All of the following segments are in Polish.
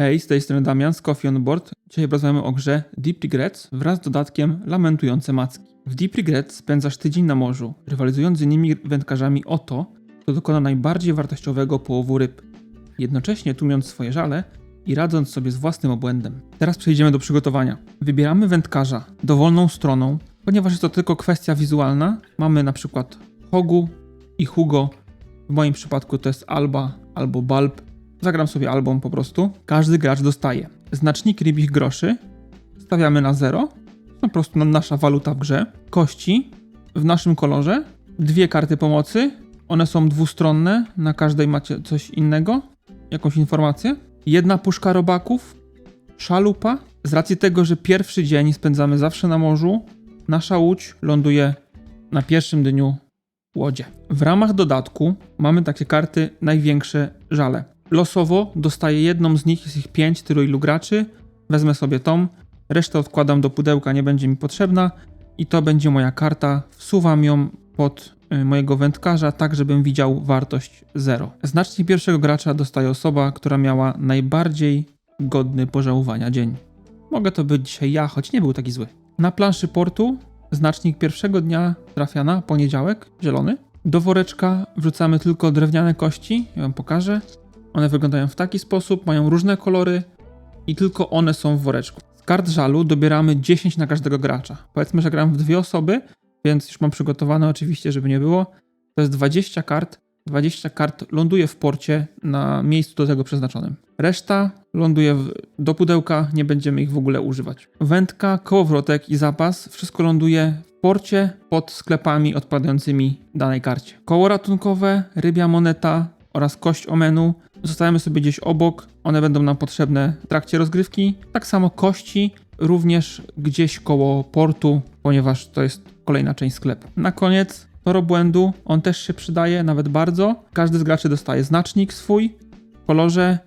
Hej, z tej strony Damian z Coffee on Board. Dzisiaj porozmawiamy o grze Deep Regrets wraz z dodatkiem Lamentujące Macki. W Deep Regrets spędzasz tydzień na morzu, rywalizując z innymi wędkarzami o to, kto dokona najbardziej wartościowego połowu ryb, jednocześnie tłumiąc swoje żale i radząc sobie z własnym obłędem. Teraz przejdziemy do przygotowania. Wybieramy wędkarza dowolną stroną, ponieważ jest to tylko kwestia wizualna. Mamy na przykład Hogu i Hugo. W moim przypadku to jest Alba albo Balb. Zagram sobie album po prostu. Każdy gracz dostaje znacznik rybich groszy. Stawiamy na zero. Po prostu nasza waluta w grze. Kości w naszym kolorze. Dwie karty pomocy. One są dwustronne. Na każdej macie coś innego. Jakąś informację. Jedna puszka robaków. Szalupa. Z racji tego, że pierwszy dzień spędzamy zawsze na morzu, nasza łódź ląduje na pierwszym dniu łodzie. W ramach dodatku mamy takie karty największe żale. Losowo dostaję jedną z nich, jest ich 5, tylu ilu graczy. Wezmę sobie tą, resztę odkładam do pudełka, nie będzie mi potrzebna i to będzie moja karta. Wsuwam ją pod y, mojego wędkarza, tak żebym widział wartość 0. Znacznik pierwszego gracza dostaje osoba, która miała najbardziej godny pożałowania dzień. Mogę to być dzisiaj ja, choć nie był taki zły. Na planszy portu znacznik pierwszego dnia trafia na poniedziałek, zielony. Do woreczka wrzucamy tylko drewniane kości, ja wam pokażę. One wyglądają w taki sposób, mają różne kolory i tylko one są w woreczku. Z kart żalu dobieramy 10 na każdego gracza. Powiedzmy, że gram w dwie osoby, więc już mam przygotowane oczywiście, żeby nie było. To jest 20 kart. 20 kart ląduje w porcie na miejscu do tego przeznaczonym. Reszta ląduje w, do pudełka, nie będziemy ich w ogóle używać. Wędka, kołowrotek i zapas wszystko ląduje w porcie pod sklepami odpadającymi danej karcie. Koło ratunkowe, rybia moneta oraz kość omenu zostawiamy sobie gdzieś obok. One będą nam potrzebne w trakcie rozgrywki. Tak samo kości również gdzieś koło portu, ponieważ to jest kolejna część sklepu. Na koniec tor obłędu, on też się przydaje, nawet bardzo. Każdy z graczy dostaje znacznik swój w kolorze,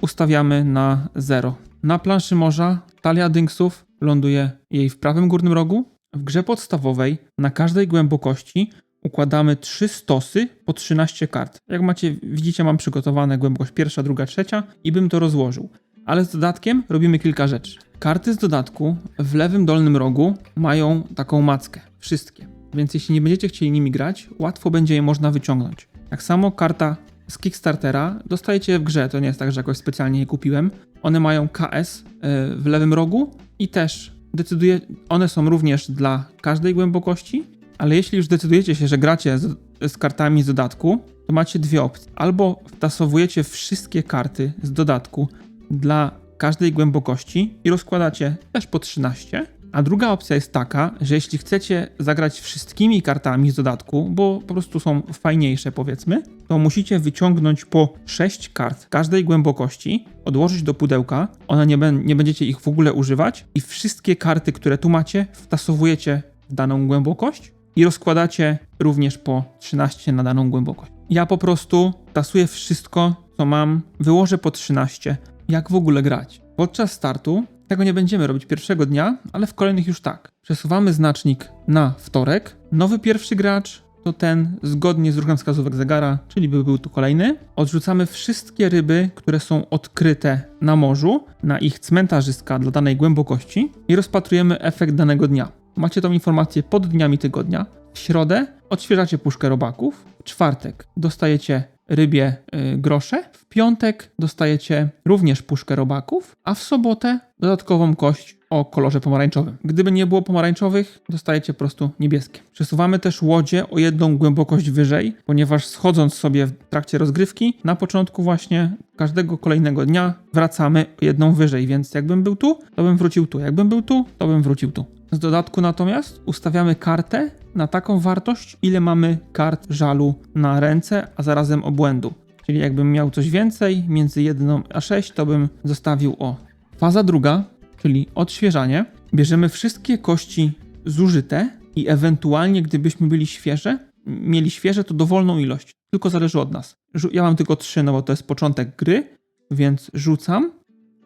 ustawiamy na 0. Na planszy morza talia dynksów ląduje jej w prawym górnym rogu. W grze podstawowej na każdej głębokości układamy trzy stosy po 13 kart. Jak macie, widzicie, mam przygotowane głębokość pierwsza, druga, trzecia i bym to rozłożył. Ale z dodatkiem robimy kilka rzeczy. Karty z dodatku w lewym dolnym rogu mają taką mackę. Wszystkie. Więc jeśli nie będziecie chcieli nimi grać, łatwo będzie je można wyciągnąć. Tak samo karta z Kickstartera dostajecie je w grze. To nie jest tak, że jakoś specjalnie je kupiłem. One mają KS e, w lewym rogu i też decyduje, one są również dla każdej głębokości, ale jeśli już decydujecie się, że gracie z, z kartami z dodatku, to macie dwie opcje. Albo wtasowujecie wszystkie karty z dodatku dla każdej głębokości i rozkładacie też po 13. A druga opcja jest taka, że jeśli chcecie zagrać wszystkimi kartami z dodatku, bo po prostu są fajniejsze powiedzmy, to musicie wyciągnąć po 6 kart każdej głębokości, odłożyć do pudełka, one nie, nie będziecie ich w ogóle używać i wszystkie karty, które tu macie, wtasowujecie w daną głębokość i rozkładacie również po 13 na daną głębokość. Ja po prostu tasuję wszystko, co mam, wyłożę po 13, jak w ogóle grać. Podczas startu tego nie będziemy robić pierwszego dnia, ale w kolejnych już tak. Przesuwamy znacznik na wtorek. Nowy pierwszy gracz to ten zgodnie z ruchem wskazówek zegara, czyli by był tu kolejny. Odrzucamy wszystkie ryby, które są odkryte na morzu, na ich cmentarzyska dla danej głębokości i rozpatrujemy efekt danego dnia. Macie tą informację pod dniami tygodnia. W środę odświeżacie puszkę robaków. W czwartek dostajecie rybie y, grosze. W piątek dostajecie również puszkę robaków, a w sobotę dodatkową kość o kolorze pomarańczowym. Gdyby nie było pomarańczowych, dostajecie po prostu niebieskie. Przesuwamy też łodzie o jedną głębokość wyżej, ponieważ schodząc sobie w trakcie rozgrywki, na początku właśnie każdego kolejnego dnia wracamy o jedną wyżej, więc jakbym był tu, to bym wrócił tu. Jakbym był tu, to bym wrócił tu. Z dodatku natomiast ustawiamy kartę na taką wartość, ile mamy kart żalu na ręce, a zarazem obłędu. Czyli jakbym miał coś więcej, między 1 a 6, to bym zostawił o. Faza druga, czyli odświeżanie. Bierzemy wszystkie kości zużyte i ewentualnie, gdybyśmy byli świeże, mieli świeże, to dowolną ilość. Tylko zależy od nas. Ja mam tylko 3, no bo to jest początek gry, więc rzucam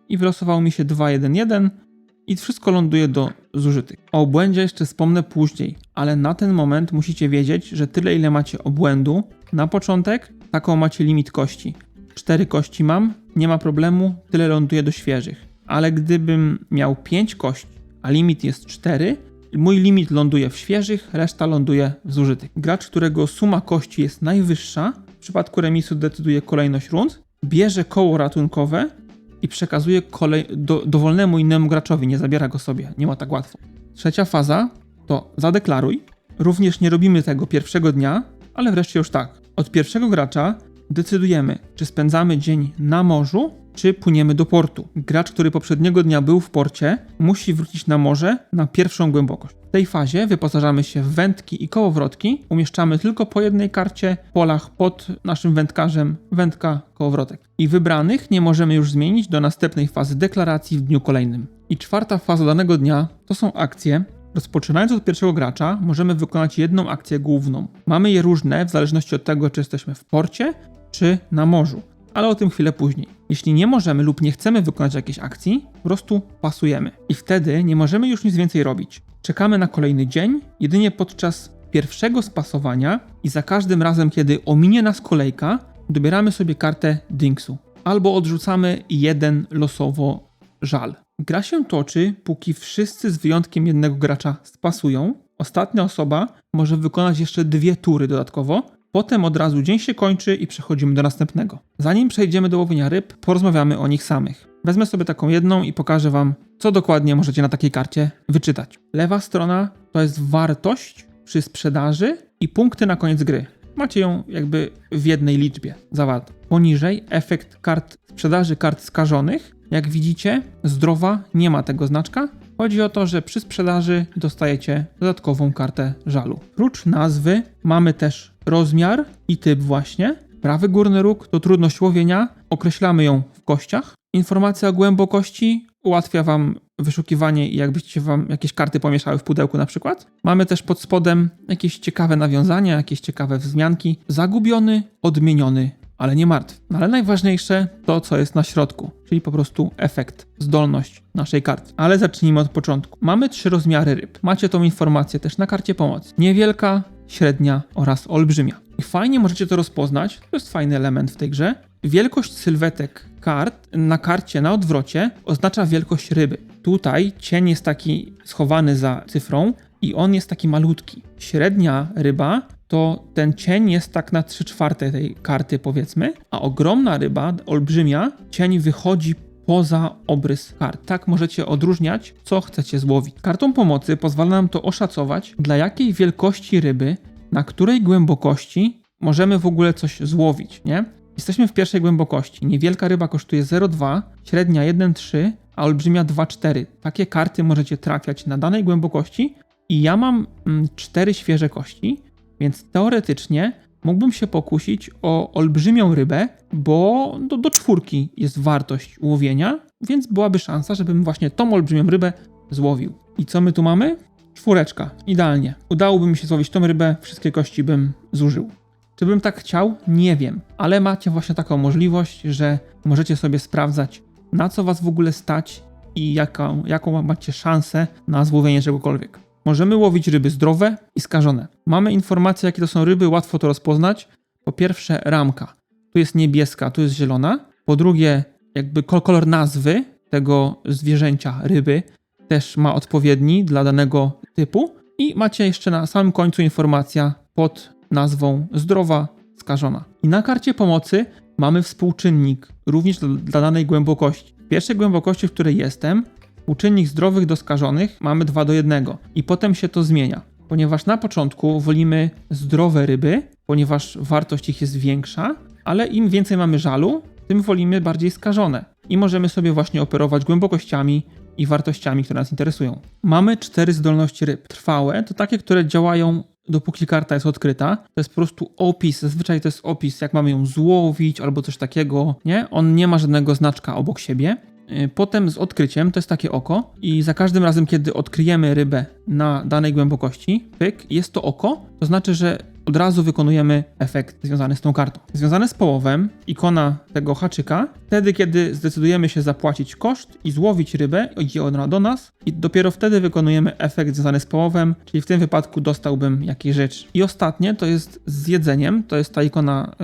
i wylosowało mi się 2, 1, 1 i wszystko ląduje do zużytych. O obłędzie jeszcze wspomnę później, ale na ten moment musicie wiedzieć, że tyle ile macie obłędu na początek, taką macie limit kości. cztery kości mam, nie ma problemu, tyle ląduje do świeżych. Ale gdybym miał pięć kości, a limit jest cztery, mój limit ląduje w świeżych, reszta ląduje w zużytych. Gracz, którego suma kości jest najwyższa, w przypadku remisu decyduje kolejność rund, bierze koło ratunkowe i przekazuje kolej do, dowolnemu innemu graczowi, nie zabiera go sobie, nie ma tak łatwo. Trzecia faza to zadeklaruj. Również nie robimy tego pierwszego dnia, ale wreszcie już tak. Od pierwszego gracza decydujemy, czy spędzamy dzień na morzu, czy płyniemy do portu. Gracz, który poprzedniego dnia był w porcie, musi wrócić na morze na pierwszą głębokość. W tej fazie wyposażamy się w wędki i kołowrotki, umieszczamy tylko po jednej karcie w polach pod naszym wędkarzem wędka, kołowrotek. I wybranych nie możemy już zmienić do następnej fazy deklaracji w dniu kolejnym. I czwarta faza danego dnia to są akcje, Rozpoczynając od pierwszego gracza, możemy wykonać jedną akcję główną. Mamy je różne w zależności od tego, czy jesteśmy w porcie, czy na morzu, ale o tym chwilę później. Jeśli nie możemy lub nie chcemy wykonać jakiejś akcji, po prostu pasujemy. I wtedy nie możemy już nic więcej robić. Czekamy na kolejny dzień, jedynie podczas pierwszego spasowania i za każdym razem, kiedy ominie nas kolejka, dobieramy sobie kartę Dingsu. Albo odrzucamy jeden losowo żal. Gra się toczy, póki wszyscy z wyjątkiem jednego gracza spasują. Ostatnia osoba może wykonać jeszcze dwie tury dodatkowo. Potem od razu dzień się kończy i przechodzimy do następnego. Zanim przejdziemy do łowienia ryb, porozmawiamy o nich samych. Wezmę sobie taką jedną i pokażę Wam, co dokładnie możecie na takiej karcie wyczytać. Lewa strona to jest wartość przy sprzedaży i punkty na koniec gry. Macie ją jakby w jednej liczbie zawarte. Poniżej efekt kart sprzedaży kart skażonych jak widzicie, zdrowa nie ma tego znaczka. Chodzi o to, że przy sprzedaży dostajecie dodatkową kartę żalu. Prócz nazwy mamy też rozmiar i typ właśnie. Prawy górny róg to trudność łowienia, określamy ją w kościach. Informacja o głębokości ułatwia Wam wyszukiwanie i jakbyście Wam jakieś karty pomieszały w pudełku na przykład. Mamy też pod spodem jakieś ciekawe nawiązania, jakieś ciekawe wzmianki. Zagubiony, odmieniony ale nie martw. No ale najważniejsze to, co jest na środku, czyli po prostu efekt, zdolność naszej karty. Ale zacznijmy od początku. Mamy trzy rozmiary ryb. Macie tą informację też na karcie pomocy. Niewielka, średnia oraz olbrzymia. I fajnie możecie to rozpoznać, to jest fajny element w tej grze. Wielkość sylwetek kart na karcie na odwrocie oznacza wielkość ryby. Tutaj cień jest taki schowany za cyfrą i on jest taki malutki. Średnia ryba to ten cień jest tak na 3 czwarte tej karty, powiedzmy, a ogromna ryba, olbrzymia, cień wychodzi poza obrys kart. Tak możecie odróżniać, co chcecie złowić. Kartą pomocy pozwala nam to oszacować, dla jakiej wielkości ryby, na której głębokości możemy w ogóle coś złowić, nie? Jesteśmy w pierwszej głębokości. Niewielka ryba kosztuje 0,2, średnia 1,3, a olbrzymia 2,4. Takie karty możecie trafiać na danej głębokości i ja mam mm, 4 świeże kości, więc teoretycznie mógłbym się pokusić o olbrzymią rybę, bo do, do czwórki jest wartość łowienia, więc byłaby szansa, żebym właśnie tą olbrzymią rybę złowił. I co my tu mamy? Czwóreczka, idealnie. Udałoby mi się złowić tą rybę, wszystkie kości bym zużył. Czy bym tak chciał? Nie wiem, ale macie właśnie taką możliwość, że możecie sobie sprawdzać, na co was w ogóle stać i jaką, jaką macie szansę na złowienie czegokolwiek. Możemy łowić ryby zdrowe i skażone. Mamy informacje, jakie to są ryby, łatwo to rozpoznać. Po pierwsze, ramka. Tu jest niebieska, tu jest zielona. Po drugie, jakby kolor nazwy tego zwierzęcia, ryby, też ma odpowiedni dla danego typu. I macie jeszcze na samym końcu informacja pod nazwą zdrowa, skażona. I na karcie pomocy mamy współczynnik, również dla danej głębokości. W pierwszej głębokości, w której jestem, Współczynnik zdrowych do skażonych mamy 2 do 1 i potem się to zmienia. Ponieważ na początku wolimy zdrowe ryby, ponieważ wartość ich jest większa, ale im więcej mamy żalu, tym wolimy bardziej skażone. I możemy sobie właśnie operować głębokościami i wartościami, które nas interesują. Mamy cztery zdolności ryb. Trwałe to takie, które działają dopóki karta jest odkryta. To jest po prostu opis, zazwyczaj to jest opis, jak mamy ją złowić albo coś takiego, nie? On nie ma żadnego znaczka obok siebie. Y, potem z odkryciem to jest takie oko i za każdym razem, kiedy odkryjemy rybę na danej głębokości, pyk, jest to oko, to znaczy, że od razu wykonujemy efekt związany z tą kartą. Związane z połowem, ikona tego haczyka wtedy, kiedy zdecydujemy się zapłacić koszt i złowić rybę, idzie ona do nas i dopiero wtedy wykonujemy efekt związany z połowem, czyli w tym wypadku dostałbym jakieś rzeczy. I ostatnie to jest z jedzeniem, to jest ta ikona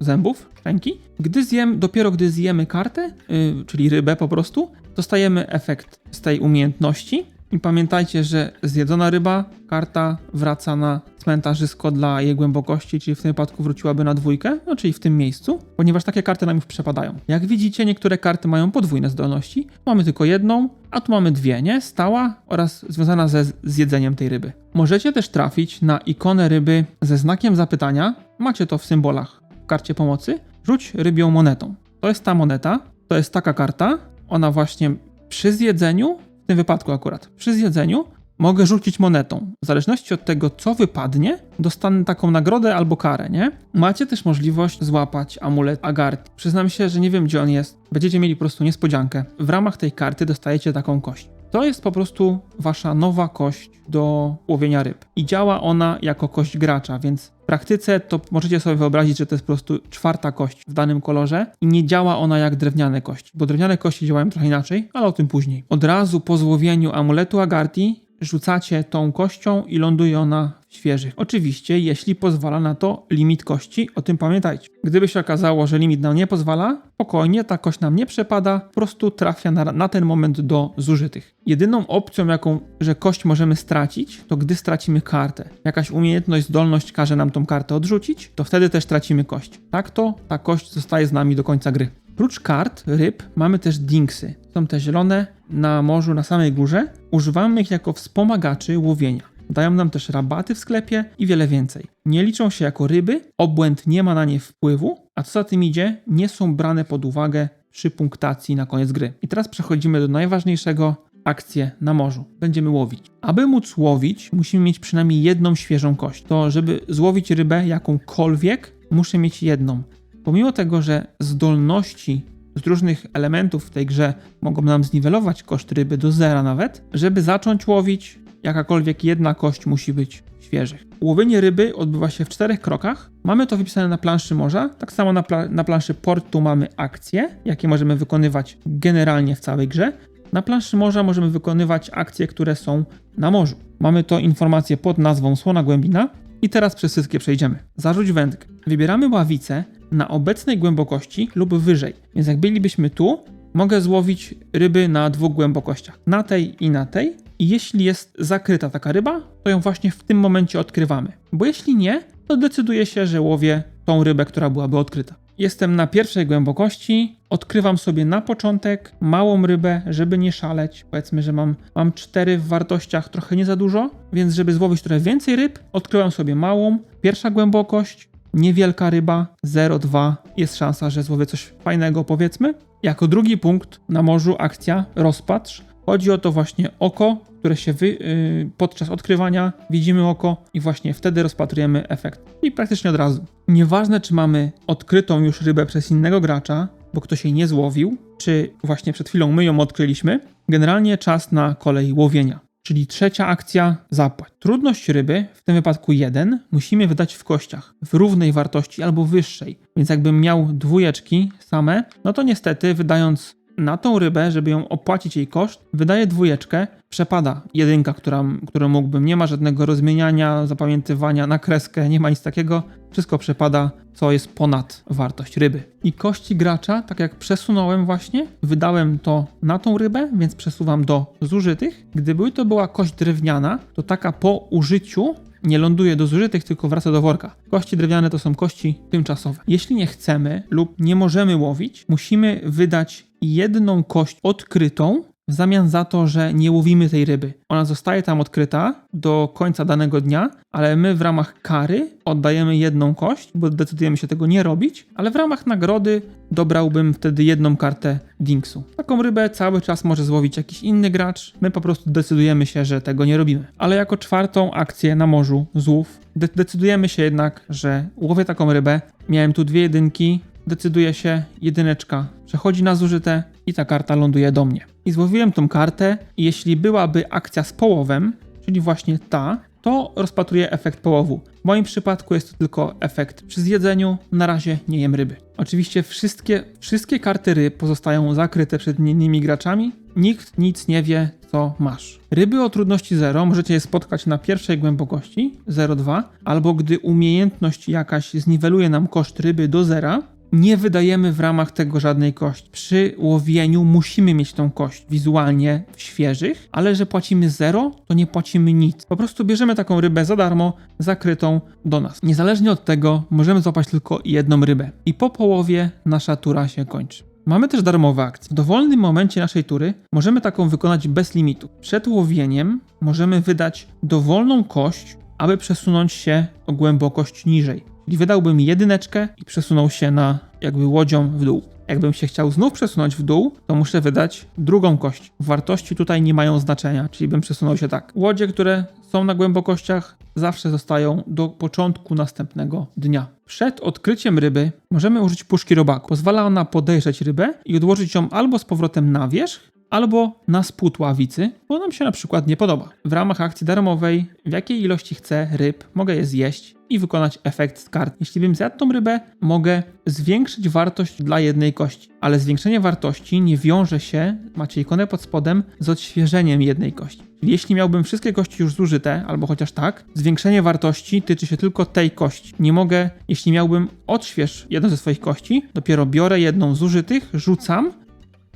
y, zębów, szczęki. Gdy zjem, dopiero gdy zjemy kartę, y, czyli rybę po prostu, dostajemy efekt z tej umiejętności. I pamiętajcie, że zjedzona ryba, karta wraca na cmentarzysko dla jej głębokości, czyli w tym wypadku wróciłaby na dwójkę, no czyli w tym miejscu, ponieważ takie karty nam już przepadają. Jak widzicie, niektóre karty mają podwójne zdolności. Mamy tylko jedną, a tu mamy dwie, nie? Stała oraz związana ze zjedzeniem tej ryby. Możecie też trafić na ikonę ryby ze znakiem zapytania. Macie to w symbolach w karcie pomocy. Rzuć rybią monetą. To jest ta moneta, to jest taka karta. Ona właśnie przy zjedzeniu w tym wypadku akurat, przy zjedzeniu mogę rzucić monetą. W zależności od tego, co wypadnie, dostanę taką nagrodę albo karę, nie? Macie też możliwość złapać amulet Agart. Przyznam się, że nie wiem, gdzie on jest. Będziecie mieli po prostu niespodziankę. W ramach tej karty dostajecie taką kość. To jest po prostu wasza nowa kość do łowienia ryb. I działa ona jako kość gracza, więc w praktyce to możecie sobie wyobrazić, że to jest po prostu czwarta kość w danym kolorze i nie działa ona jak drewniane kości, bo drewniane kości działają trochę inaczej, ale o tym później. Od razu po złowieniu amuletu Agarti rzucacie tą kością i ląduje ona w świeżych. Oczywiście, jeśli pozwala na to limit kości, o tym pamiętajcie. Gdyby się okazało, że limit nam nie pozwala, spokojnie, ta kość nam nie przepada, po prostu trafia na, na ten moment do zużytych. Jedyną opcją, jaką, że kość możemy stracić, to gdy stracimy kartę. Jakaś umiejętność, zdolność każe nam tą kartę odrzucić, to wtedy też tracimy kość. Tak to ta kość zostaje z nami do końca gry. Prócz kart, ryb, mamy też dinksy. Są te zielone na morzu na samej górze. Używamy ich jako wspomagaczy łowienia. Dają nam też rabaty w sklepie i wiele więcej. Nie liczą się jako ryby, obłęd nie ma na nie wpływu, a co za tym idzie, nie są brane pod uwagę przy punktacji na koniec gry. I teraz przechodzimy do najważniejszego akcję na morzu. Będziemy łowić. Aby móc łowić, musimy mieć przynajmniej jedną świeżą kość. To, żeby złowić rybę jakąkolwiek, muszę mieć jedną. Pomimo tego, że zdolności z różnych elementów w tej grze mogą nam zniwelować koszt ryby do zera nawet, żeby zacząć łowić, jakakolwiek jedna kość musi być świeżych. Łowienie ryby odbywa się w czterech krokach. Mamy to wypisane na planszy morza. Tak samo na, pla na planszy portu mamy akcje, jakie możemy wykonywać generalnie w całej grze. Na planszy morza możemy wykonywać akcje, które są na morzu. Mamy to informację pod nazwą Słona Głębina. I teraz przez wszystkie przejdziemy. Zarzuć wędkę. Wybieramy ławicę na obecnej głębokości lub wyżej. Więc jak bylibyśmy tu, mogę złowić ryby na dwóch głębokościach. Na tej i na tej. I jeśli jest zakryta taka ryba, to ją właśnie w tym momencie odkrywamy. Bo jeśli nie, to decyduje się, że łowię tą rybę, która byłaby odkryta. Jestem na pierwszej głębokości, odkrywam sobie na początek małą rybę, żeby nie szaleć. Powiedzmy, że mam, mam cztery w wartościach, trochę nie za dużo, więc żeby złowić trochę więcej ryb, odkrywam sobie małą. Pierwsza głębokość, niewielka ryba, 0,2. Jest szansa, że złowię coś fajnego, powiedzmy. Jako drugi punkt na morzu akcja rozpatrz. Chodzi o to właśnie oko, które się wy, yy, podczas odkrywania widzimy oko i właśnie wtedy rozpatrujemy efekt. I praktycznie od razu. Nieważne, czy mamy odkrytą już rybę przez innego gracza, bo ktoś jej nie złowił, czy właśnie przed chwilą my ją odkryliśmy, generalnie czas na kolej łowienia. Czyli trzecia akcja zapłać. Trudność ryby, w tym wypadku 1, musimy wydać w kościach, w równej wartości albo wyższej. Więc jakbym miał dwójeczki same, no to niestety wydając na tą rybę, żeby ją opłacić jej koszt, wydaje dwójeczkę, przepada jedynka, która, którą mógłbym. Nie ma żadnego rozmieniania, zapamiętywania na kreskę, nie ma nic takiego. Wszystko przepada, co jest ponad wartość ryby. I kości gracza, tak jak przesunąłem właśnie, wydałem to na tą rybę, więc przesuwam do zużytych. Gdyby to była kość drewniana, to taka po użyciu nie ląduje do zużytych, tylko wraca do worka. Kości drewniane to są kości tymczasowe. Jeśli nie chcemy lub nie możemy łowić, musimy wydać jedną kość odkrytą w zamian za to, że nie łowimy tej ryby. Ona zostaje tam odkryta do końca danego dnia, ale my w ramach kary oddajemy jedną kość, bo decydujemy się tego nie robić, ale w ramach nagrody dobrałbym wtedy jedną kartę Dinksu. Taką rybę cały czas może złowić jakiś inny gracz, my po prostu decydujemy się, że tego nie robimy. Ale jako czwartą akcję na morzu złów de decydujemy się jednak, że łowię taką rybę. Miałem tu dwie jedynki, decyduje się, jedyneczka przechodzi na zużyte i ta karta ląduje do mnie. I złowiłem tą kartę i jeśli byłaby akcja z połowem, czyli właśnie ta, to rozpatruję efekt połowu. W moim przypadku jest to tylko efekt przy zjedzeniu, na razie nie jem ryby. Oczywiście wszystkie, wszystkie karty ryb pozostają zakryte przed innymi graczami, nikt nic nie wie, co masz. Ryby o trudności 0 możecie je spotkać na pierwszej głębokości 0,2, albo gdy umiejętność jakaś zniweluje nam koszt ryby do zera, nie wydajemy w ramach tego żadnej kości. Przy łowieniu musimy mieć tą kość wizualnie świeżych, ale że płacimy zero, to nie płacimy nic. Po prostu bierzemy taką rybę za darmo, zakrytą do nas. Niezależnie od tego, możemy złapać tylko jedną rybę. I po połowie nasza tura się kończy. Mamy też darmowe akcje. W dowolnym momencie naszej tury możemy taką wykonać bez limitu. Przed łowieniem możemy wydać dowolną kość, aby przesunąć się o głębokość niżej. Czyli wydałbym jedyneczkę i przesunął się na jakby łodzią w dół. Jakbym się chciał znów przesunąć w dół, to muszę wydać drugą kość. Wartości tutaj nie mają znaczenia, czyli bym przesunął się tak. Łodzie, które są na głębokościach, zawsze zostają do początku następnego dnia. Przed odkryciem ryby możemy użyć puszki robaku. Pozwala ona podejrzeć rybę i odłożyć ją albo z powrotem na wierzch, albo na spód ławicy, bo nam się na przykład nie podoba. W ramach akcji darmowej, w jakiej ilości chcę ryb, mogę je zjeść i wykonać efekt z kart. Jeśli bym zjadł tą rybę, mogę zwiększyć wartość dla jednej kości, ale zwiększenie wartości nie wiąże się, macie ikonę pod spodem, z odświeżeniem jednej kości. Jeśli miałbym wszystkie kości już zużyte, albo chociaż tak, zwiększenie wartości tyczy się tylko tej kości. Nie mogę, jeśli miałbym odśwież jedną ze swoich kości, dopiero biorę jedną z rzucam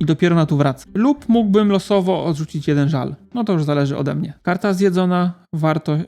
i dopiero na tu wracam. Lub mógłbym losowo odrzucić jeden żal. No to już zależy ode mnie. Karta zjedzona, warto, yy,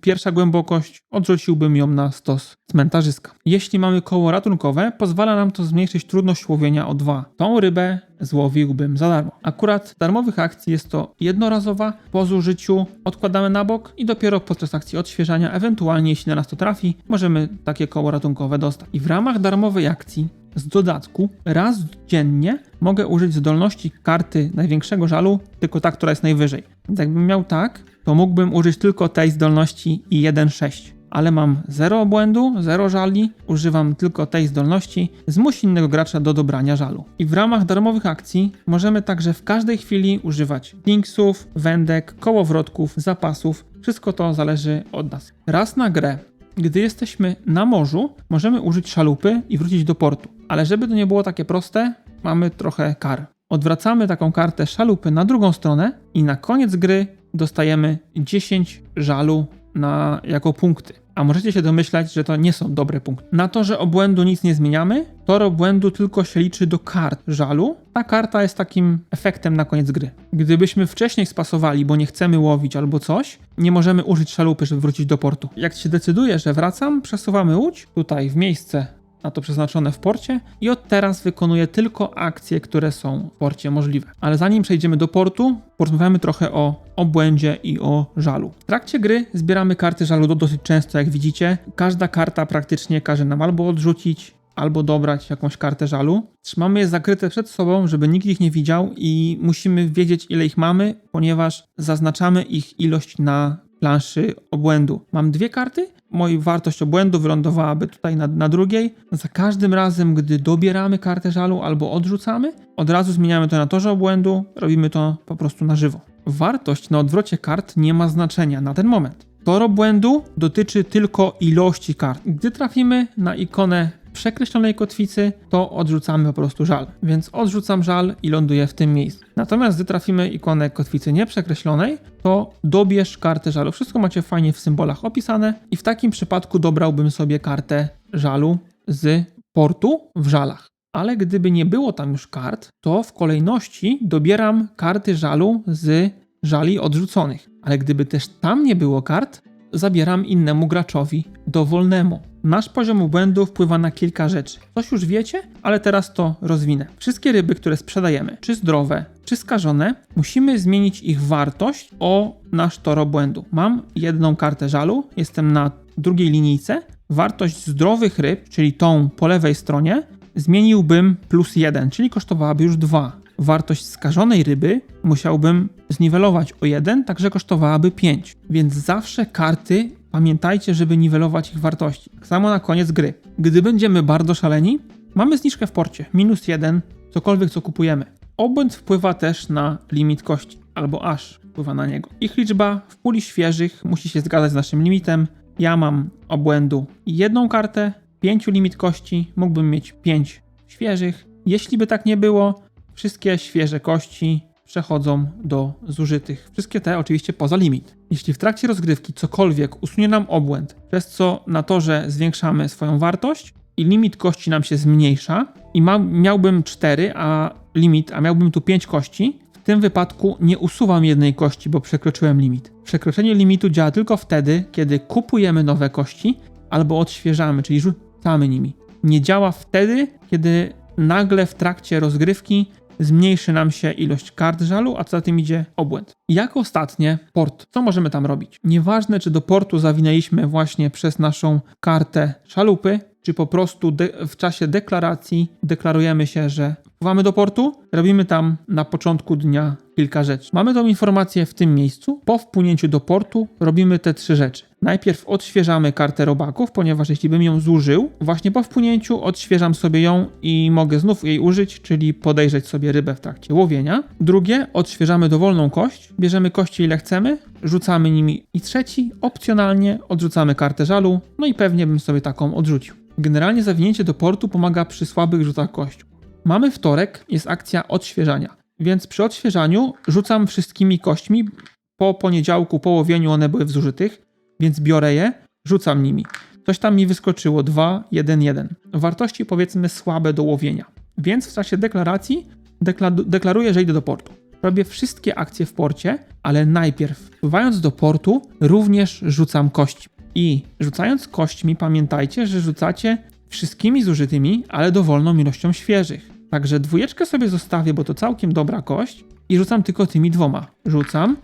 pierwsza głębokość, odrzuciłbym ją na stos cmentarzyska. Jeśli mamy koło ratunkowe, pozwala nam to zmniejszyć trudność łowienia o 2. Tą rybę złowiłbym za darmo. Akurat darmowych akcji jest to jednorazowa, po zużyciu odkładamy na bok i dopiero podczas akcji odświeżania, ewentualnie jeśli na nas to trafi, możemy takie koło ratunkowe dostać. I w ramach darmowej akcji z dodatku raz dziennie mogę użyć zdolności karty największego żalu, tylko ta, która jest najwyżej. Więc jakbym miał tak, to mógłbym użyć tylko tej zdolności i 1,6. Ale mam 0 obłędu, 0 żali, używam tylko tej zdolności, zmuś innego gracza do dobrania żalu. I w ramach darmowych akcji możemy także w każdej chwili używać linksów, wędek, kołowrotków, zapasów. Wszystko to zależy od nas. Raz na grę gdy jesteśmy na morzu, możemy użyć szalupy i wrócić do portu. Ale żeby to nie było takie proste, mamy trochę kar. Odwracamy taką kartę szalupy na drugą stronę i na koniec gry dostajemy 10 żalu na, jako punkty. A możecie się domyślać, że to nie są dobre punkty. Na to, że obłędu nic nie zmieniamy, tor obłędu tylko się liczy do kart żalu. Ta karta jest takim efektem na koniec gry. Gdybyśmy wcześniej spasowali, bo nie chcemy łowić albo coś, nie możemy użyć szalupy, żeby wrócić do portu. Jak się decyduje, że wracam, przesuwamy łódź tutaj w miejsce na to przeznaczone w porcie i od teraz wykonuję tylko akcje, które są w porcie możliwe. Ale zanim przejdziemy do portu, porozmawiamy trochę o obłędzie i o żalu. W trakcie gry zbieramy karty żalu dosyć często, jak widzicie. Każda karta praktycznie każe nam albo odrzucić, albo dobrać jakąś kartę żalu. Trzymamy je zakryte przed sobą, żeby nikt ich nie widział i musimy wiedzieć, ile ich mamy, ponieważ zaznaczamy ich ilość na planszy obłędu. Mam dwie karty, moja wartość obłędu wylądowałaby tutaj na, na drugiej. Za każdym razem, gdy dobieramy kartę żalu albo odrzucamy, od razu zmieniamy to na torze obłędu, robimy to po prostu na żywo. Wartość na odwrocie kart nie ma znaczenia na ten moment. Tor obłędu dotyczy tylko ilości kart. Gdy trafimy na ikonę przekreślonej kotwicy, to odrzucamy po prostu żal. Więc odrzucam żal i ląduję w tym miejscu. Natomiast gdy trafimy ikonę kotwicy nieprzekreślonej, to dobierz kartę żalu. Wszystko macie fajnie w symbolach opisane i w takim przypadku dobrałbym sobie kartę żalu z portu w żalach. Ale gdyby nie było tam już kart, to w kolejności dobieram karty żalu z żali odrzuconych. Ale gdyby też tam nie było kart, zabieram innemu graczowi dowolnemu. Nasz poziom błędu wpływa na kilka rzeczy. Coś już wiecie, ale teraz to rozwinę. Wszystkie ryby, które sprzedajemy, czy zdrowe, czy skażone, musimy zmienić ich wartość o nasz tor obłędu. Mam jedną kartę żalu, jestem na drugiej linijce. Wartość zdrowych ryb, czyli tą po lewej stronie, zmieniłbym plus 1, czyli kosztowałaby już 2. Wartość skażonej ryby musiałbym zniwelować o 1, także kosztowałaby 5. Więc zawsze karty pamiętajcie, żeby niwelować ich wartości. Tak samo na koniec gry. Gdy będziemy bardzo szaleni, mamy zniżkę w porcie, minus 1, cokolwiek co kupujemy. Obłęd wpływa też na limit kości, albo aż wpływa na niego. Ich liczba w puli świeżych musi się zgadzać z naszym limitem. Ja mam obłędu jedną kartę, pięciu limit kości, mógłbym mieć pięć świeżych. Jeśli by tak nie było, wszystkie świeże kości przechodzą do zużytych. Wszystkie te oczywiście poza limit. Jeśli w trakcie rozgrywki cokolwiek usunie nam obłęd, przez co na torze zwiększamy swoją wartość i limit kości nam się zmniejsza i ma, miałbym 4, a limit, a miałbym tu 5 kości, w tym wypadku nie usuwam jednej kości, bo przekroczyłem limit. Przekroczenie limitu działa tylko wtedy, kiedy kupujemy nowe kości albo odświeżamy, czyli rzucamy nimi. Nie działa wtedy, kiedy nagle w trakcie rozgrywki zmniejszy nam się ilość kart żalu, a co za tym idzie obłęd. I jako ostatnie, port. Co możemy tam robić? Nieważne, czy do portu zawinęliśmy właśnie przez naszą kartę szalupy, czy po prostu w czasie deklaracji deklarujemy się, że wpływamy do portu, robimy tam na początku dnia kilka rzeczy. Mamy tą informację w tym miejscu. Po wpłynięciu do portu robimy te trzy rzeczy. Najpierw odświeżamy kartę robaków, ponieważ jeśli bym ją zużył, właśnie po wpłynięciu odświeżam sobie ją i mogę znów jej użyć, czyli podejrzeć sobie rybę w trakcie łowienia. Drugie, odświeżamy dowolną kość, bierzemy kości ile chcemy, rzucamy nimi. I trzeci, opcjonalnie odrzucamy kartę żalu, no i pewnie bym sobie taką odrzucił. Generalnie zawinięcie do portu pomaga przy słabych rzutach kością. Mamy wtorek, jest akcja odświeżania, więc przy odświeżaniu rzucam wszystkimi kośćmi. Po poniedziałku, po łowieniu one były w zużytych, więc biorę je, rzucam nimi. Coś tam mi wyskoczyło 2, 1, 1. Wartości powiedzmy słabe do łowienia. Więc w czasie deklaracji dekla- deklaruję, że idę do portu. Robię wszystkie akcje w porcie, ale najpierw, wpływając do portu, również rzucam kości. I rzucając kośćmi, pamiętajcie, że rzucacie wszystkimi zużytymi, ale dowolną ilością świeżych. Także dwójeczkę sobie zostawię, bo to całkiem dobra kość i rzucam tylko tymi dwoma. Rzucam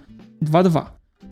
2-2.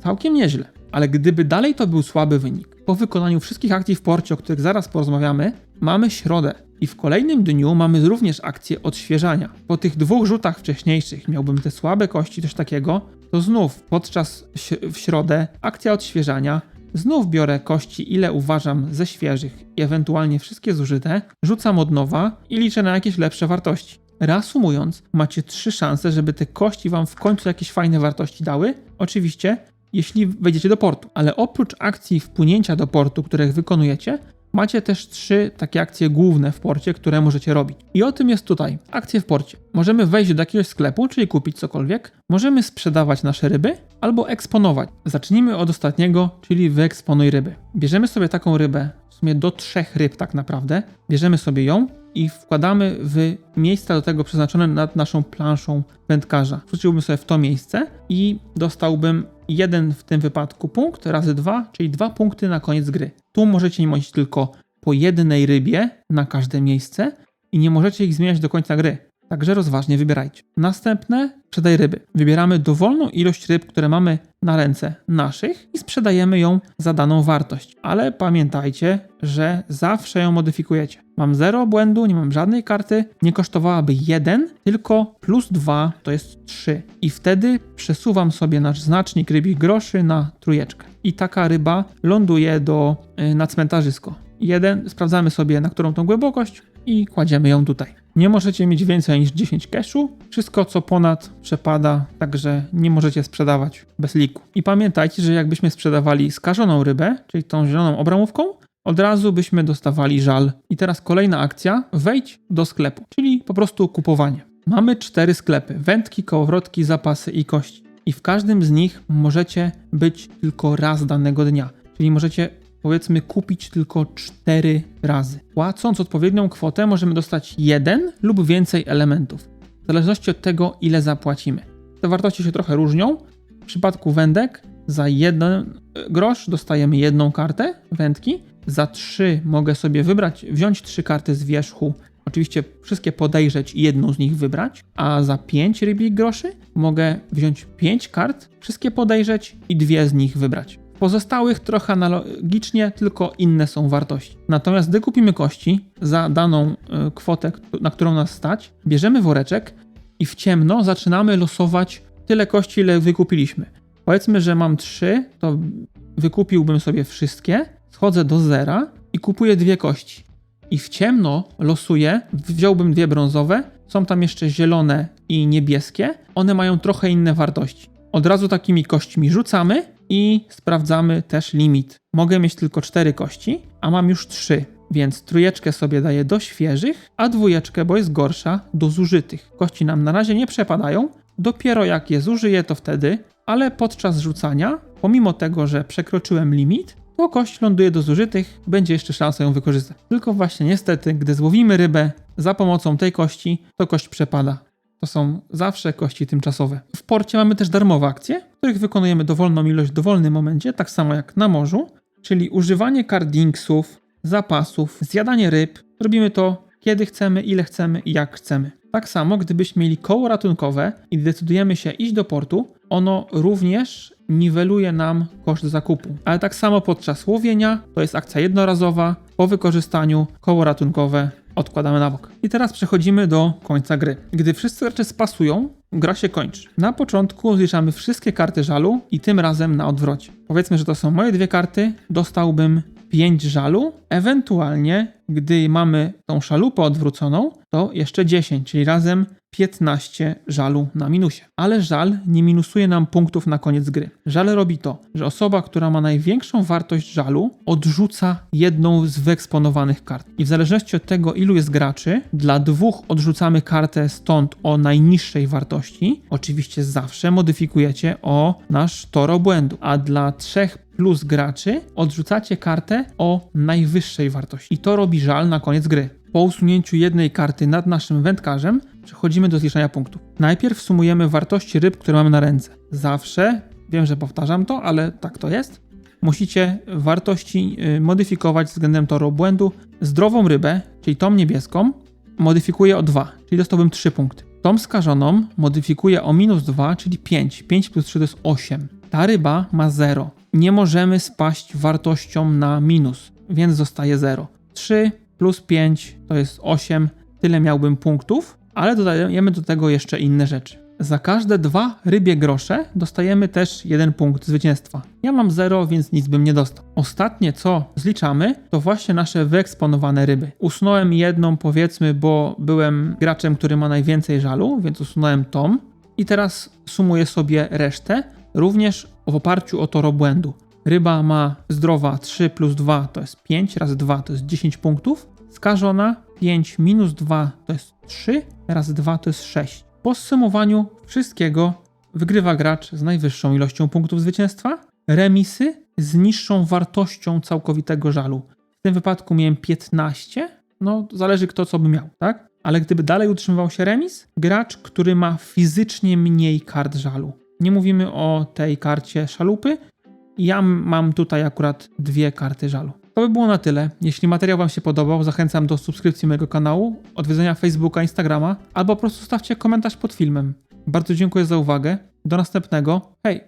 Całkiem nieźle. Ale gdyby dalej to był słaby wynik, po wykonaniu wszystkich akcji w porcie, o których zaraz porozmawiamy, mamy środę. I w kolejnym dniu mamy również akcję odświeżania. Po tych dwóch rzutach wcześniejszych miałbym te słabe kości, coś takiego, to znów podczas w środę akcja odświeżania, Znów biorę kości, ile uważam ze świeżych i ewentualnie wszystkie zużyte, rzucam od nowa i liczę na jakieś lepsze wartości. Reasumując, macie trzy szanse, żeby te kości wam w końcu jakieś fajne wartości dały. Oczywiście, jeśli wejdziecie do portu. Ale oprócz akcji wpłynięcia do portu, których wykonujecie, macie też trzy takie akcje główne w porcie, które możecie robić. I o tym jest tutaj. Akcje w porcie. Możemy wejść do jakiegoś sklepu, czyli kupić cokolwiek. Możemy sprzedawać nasze ryby albo eksponować. Zacznijmy od ostatniego, czyli wyeksponuj ryby. Bierzemy sobie taką rybę, w sumie do trzech ryb tak naprawdę. Bierzemy sobie ją i wkładamy w miejsca do tego przeznaczone nad naszą planszą wędkarza. Wrzuciłbym sobie w to miejsce i dostałbym jeden w tym wypadku punkt razy dwa, czyli dwa punkty na koniec gry. Tu możecie mieć tylko po jednej rybie na każde miejsce i nie możecie ich zmieniać do końca gry. Także rozważnie wybierajcie. Następne, sprzedaj ryby. Wybieramy dowolną ilość ryb, które mamy na ręce naszych i sprzedajemy ją za daną wartość. Ale pamiętajcie, że zawsze ją modyfikujecie. Mam zero błędu, nie mam żadnej karty, nie kosztowałaby 1, tylko plus 2 to jest 3. I wtedy przesuwam sobie nasz znacznik rybich groszy na trójeczkę. I taka ryba ląduje do, yy, na cmentarzysko. Jeden, sprawdzamy sobie na którą tą głębokość i kładziemy ją tutaj. Nie możecie mieć więcej niż 10 cashu. Wszystko co ponad przepada, także nie możecie sprzedawać bez liku. I pamiętajcie, że jakbyśmy sprzedawali skażoną rybę, czyli tą zieloną obramówką, od razu byśmy dostawali żal. I teraz kolejna akcja: wejdź do sklepu, czyli po prostu kupowanie. Mamy cztery sklepy: wędki, kołowrotki, zapasy i kości. I w każdym z nich możecie być tylko raz danego dnia. Czyli możecie powiedzmy kupić tylko 4 razy. Płacąc odpowiednią kwotę możemy dostać jeden lub więcej elementów, w zależności od tego ile zapłacimy. Te wartości się trochę różnią. W przypadku wędek za jeden grosz dostajemy jedną kartę wędki, za 3 mogę sobie wybrać, wziąć 3 karty z wierzchu, oczywiście wszystkie podejrzeć i jedną z nich wybrać, a za 5 rybich groszy mogę wziąć 5 kart, wszystkie podejrzeć i dwie z nich wybrać pozostałych trochę analogicznie, tylko inne są wartości. Natomiast gdy kupimy kości za daną y, kwotę, na którą nas stać, bierzemy woreczek i w ciemno zaczynamy losować tyle kości, ile wykupiliśmy. Powiedzmy, że mam 3, to wykupiłbym sobie wszystkie, schodzę do zera i kupuję dwie kości. I w ciemno losuję, wziąłbym dwie brązowe, są tam jeszcze zielone i niebieskie, one mają trochę inne wartości. Od razu takimi kośćmi rzucamy i sprawdzamy też limit. Mogę mieć tylko cztery kości, a mam już trzy, więc trójeczkę sobie daję do świeżych, a dwójeczkę, bo jest gorsza, do zużytych. Kości nam na razie nie przepadają, dopiero jak je zużyję, to wtedy, ale podczas rzucania, pomimo tego, że przekroczyłem limit, to kość ląduje do zużytych, będzie jeszcze szansa ją wykorzystać. Tylko właśnie niestety, gdy złowimy rybę za pomocą tej kości, to kość przepada. To są zawsze kości tymczasowe. W porcie mamy też darmowe akcje, których wykonujemy dowolną ilość w dowolnym momencie, tak samo jak na morzu, czyli używanie cardingsów, zapasów, zjadanie ryb. Robimy to kiedy chcemy, ile chcemy i jak chcemy. Tak samo, gdybyśmy mieli koło ratunkowe i decydujemy się iść do portu, ono również niweluje nam koszt zakupu. Ale tak samo podczas łowienia, to jest akcja jednorazowa, po wykorzystaniu koło ratunkowe odkładamy na bok. I teraz przechodzimy do końca gry. Gdy wszyscy gracze spasują, gra się kończy. Na początku zliczamy wszystkie karty żalu i tym razem na odwrocie. Powiedzmy, że to są moje dwie karty, dostałbym 5 żalu, ewentualnie gdy mamy tą szalupę odwróconą, to jeszcze 10, czyli razem 15 żalu na minusie. Ale żal nie minusuje nam punktów na koniec gry. Żal robi to, że osoba, która ma największą wartość żalu, odrzuca jedną z wyeksponowanych kart. I w zależności od tego, ilu jest graczy, dla dwóch odrzucamy kartę stąd o najniższej wartości. Oczywiście zawsze modyfikujecie o nasz tor obłędu, a dla trzech plus graczy odrzucacie kartę o najwyższej wartości. I to robi żal na koniec gry. Po usunięciu jednej karty nad naszym wędkarzem przechodzimy do zliczania punktów. Najpierw sumujemy wartości ryb, które mamy na ręce. Zawsze, wiem, że powtarzam to, ale tak to jest. Musicie wartości y, modyfikować względem toru obłędu. Zdrową rybę, czyli tą niebieską, modyfikuję o 2, czyli dostałbym 3 punkty. Tą skażoną modyfikuję o minus 2, czyli 5. 5 plus 3 to jest 8. Ta ryba ma 0. Nie możemy spaść wartością na minus, więc zostaje 0. 3 plus 5 to jest 8. Tyle miałbym punktów, ale dodajemy do tego jeszcze inne rzeczy. Za każde dwa rybie grosze dostajemy też jeden punkt zwycięstwa. Ja mam 0, więc nic bym nie dostał. Ostatnie co zliczamy, to właśnie nasze wyeksponowane ryby. Usunąłem jedną powiedzmy, bo byłem graczem, który ma najwięcej żalu, więc usunąłem tą. I teraz sumuję sobie resztę, również w oparciu o tor obłędu. Ryba ma zdrowa 3 plus 2 to jest 5, razy 2 to jest 10 punktów. Skażona 5 minus 2 to jest 3, razy 2 to jest 6. Po zsumowaniu wszystkiego wygrywa gracz z najwyższą ilością punktów zwycięstwa. Remisy z niższą wartością całkowitego żalu. W tym wypadku miałem 15, no zależy kto co by miał, tak? Ale gdyby dalej utrzymywał się remis, gracz, który ma fizycznie mniej kart żalu. Nie mówimy o tej karcie szalupy. Ja mam tutaj akurat dwie karty żalu. To by było na tyle. Jeśli materiał Wam się podobał, zachęcam do subskrypcji mojego kanału, odwiedzenia Facebooka, Instagrama, albo po prostu stawcie komentarz pod filmem. Bardzo dziękuję za uwagę. Do następnego. Hej!